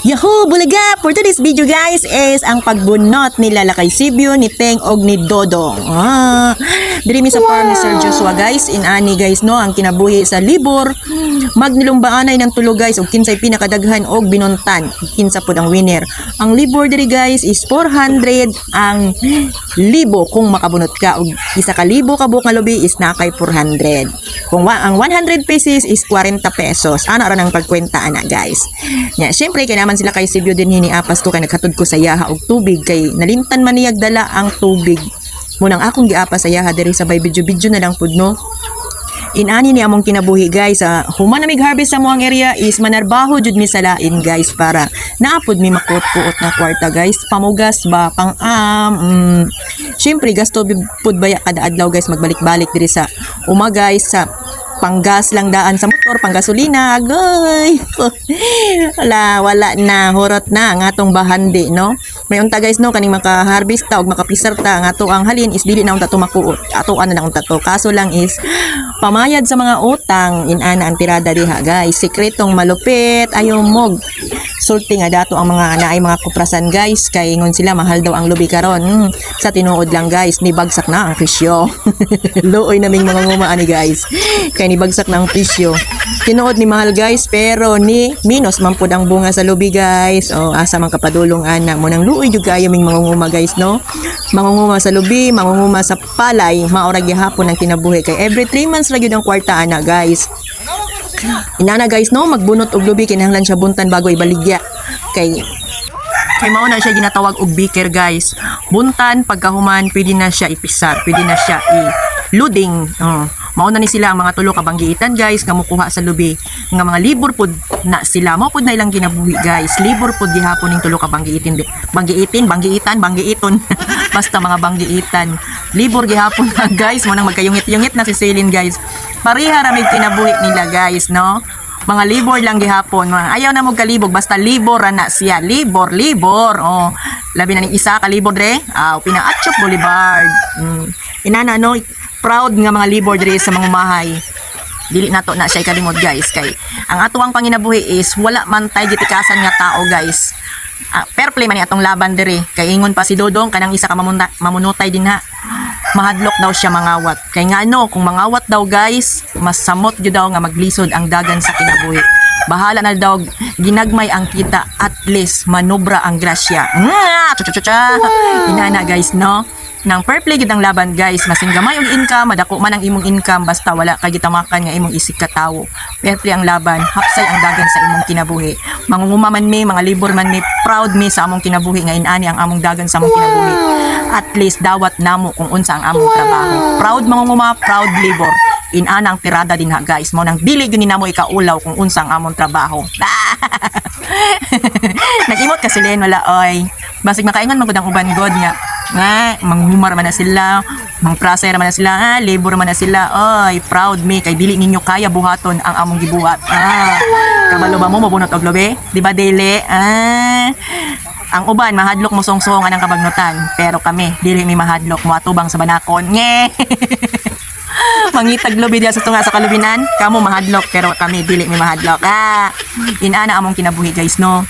Yahoo! Bulaga! For today's video guys is ang pagbunot ni Lalakay Sibyo, ni Teng og ni Dodong. Ah, diri mi sa farm ni Sir Joshua guys. In ani guys no, ang kinabuhi sa libor. Magnilumbaanay ng tulo guys og kinsay pinakadaghan og binuntan. Kinsa pud ang winner. Ang libor diri guys is 400 ang libo kung makabunot ka og isa ka libo ka buok nga lubi is nakay 400. Kung wa, ang 100 pesos is 40 pesos. Ana ra nang pagkwenta ana guys. Nya syempre kay naman sila kay Sibyo din hini apas ko kay naghatod ko sa yaha og tubig kay nalimtan man niyag dala ang tubig. Munang akong giapas sa yaha diri sa bay video-video na lang pud no. Inani ni among kinabuhi guys. Uh, human na mig harvest sa moang area is manarbaho jud mi sa lain guys para naapod mi makuot-kuot na kwarta guys. Pamugas ba pang am. Mm, Syempre gasto pud baya kada adlaw guys magbalik-balik diri sa uma guys sa panggas lang daan sa motor, panggasolina, agoy. wala, wala na, horot na ang atong bahandi, no? May unta guys, no, kaning maka-harvest ta og makapisar ta, ang ato ang halin is dili na unta to makuot. Ato ano lang unta to. Kaso lang is pamayad sa mga utang inana ang tirada diha, guys. Sekretong malupit, ayo mog. Sulti nga dato ang mga naay mga kuprasan guys kay ingon sila mahal daw ang lubi karon. Hmm, sa tinuod lang guys, ni bagsak na ang presyo. Luoy naming mga ngumaani guys. Kay ni bagsak na ang presyo. Tinuod ni mahal guys pero ni minus man pud ang bunga sa lubi guys. O asa man kapadulong ana mo nang luoy jud kayo ming mangunguma guys no. Mangunguma sa lubi, mangunguma sa palay, maora gihapon ang kinabuhi kay every 3 months ra gyud ang kwarta ana guys. Inana guys no, magbunot og lubi kinahanglan siya buntan bago ibaligya. Kay kay mao na siya ginatawag og beaker guys. Buntan pagkahuman pwede na siya ipisar, pwede na siya i-loading. Oh. Mao na ni sila ang mga tulo ka banggiitan guys nga mukuha sa lubi. Nga mga libor pud na sila. Mao pud na ilang ginabuhi guys. Libor pud gihapon ning tulo ka banggiitin banggiitin banggiitan banggiiton. Basta mga banggiitan. Libor gihapon na guys. Mo nang magkayungit-yungit na si Celine guys. Pareha ra mig kinabuhi nila guys no? Mga libor lang gihapon. Mga ayaw na mo kalibog basta libor na siya. Libor libor. Oh labi na ning isa ka libor dre ah pina Atchop Boulevard. Mm. inana no proud nga mga libor dre sa mga umahay dili nato na siya kalimot guys. Kay ang ato ang panginabuhi is wala man tay gitikasan nga tao guys. Ah, fair play man ni atong laban diri. Kay ingon pa si Dodong kanang isa ka mamunta, mamunutay din ha. Mahadlok daw siya mangawat kay nga ano kung mangawat daw guys mas samot gyud daw nga maglisod ang dagan sa kinabuhi. Bahala na daw ginagmay ang kita. At least manubra ang grasya. Nga chuchuchucha inana guys no nang fair play gid ang laban guys. Masing gamay og income madako man ang imong income basta wala kay gitamakan nga imong isig ka tawo. Fair play ang laban hapsay ang dagan sa imong kinabuhi. Mangunguma man mi mga libor man mi proud mi sa among kinabuhi nga inani ang among dagan sa among kinabuhi. At least dawat namo kung unsa ang among trabaho. Proud mangunguma proud libor. Inana ang tirada din ha guys. Mo nang dili gyud namo ikaulaw kung unsa ang among trabaho. Nag-imot kasi Len, wala oy. Basig makaingon man gud ang uban god nga. Nga, manghumar man na sila, mang praser man na sila, ah, labor man na sila. Oy, proud me kay dili ninyo kaya buhaton ang among gibuhat. Ah, kabalo ba mo mabunot og lobe? Di ba dili? Ah, ang uban mahadlok mo songsongan ang kabagnutan, pero kami dili mi mahadlok mo atubang sa banakon. Nge. Mangitag lobi diya sa tunga sa kalubinan. Kamo mahadlok pero kami dili mi mahadlok. Ah, inana among kinabuhi guys no.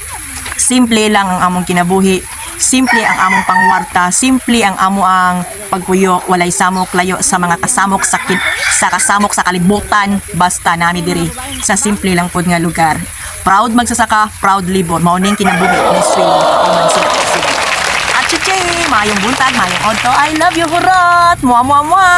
Simple lang ang among kinabuhi. Simple ang among pangwarta, simple ang amo ang pagpuyo, walay samok layo sa mga kasamok sa kin- sa kasamok sa kalibutan, basta nami diri sa simple lang pod nga lugar. Proud magsasaka, proud libor, mao ning kinabuhi ni Swing Kauman. At chiche, mayong buntag, mayong odto. I love you, hurot! Mua, mua, mua!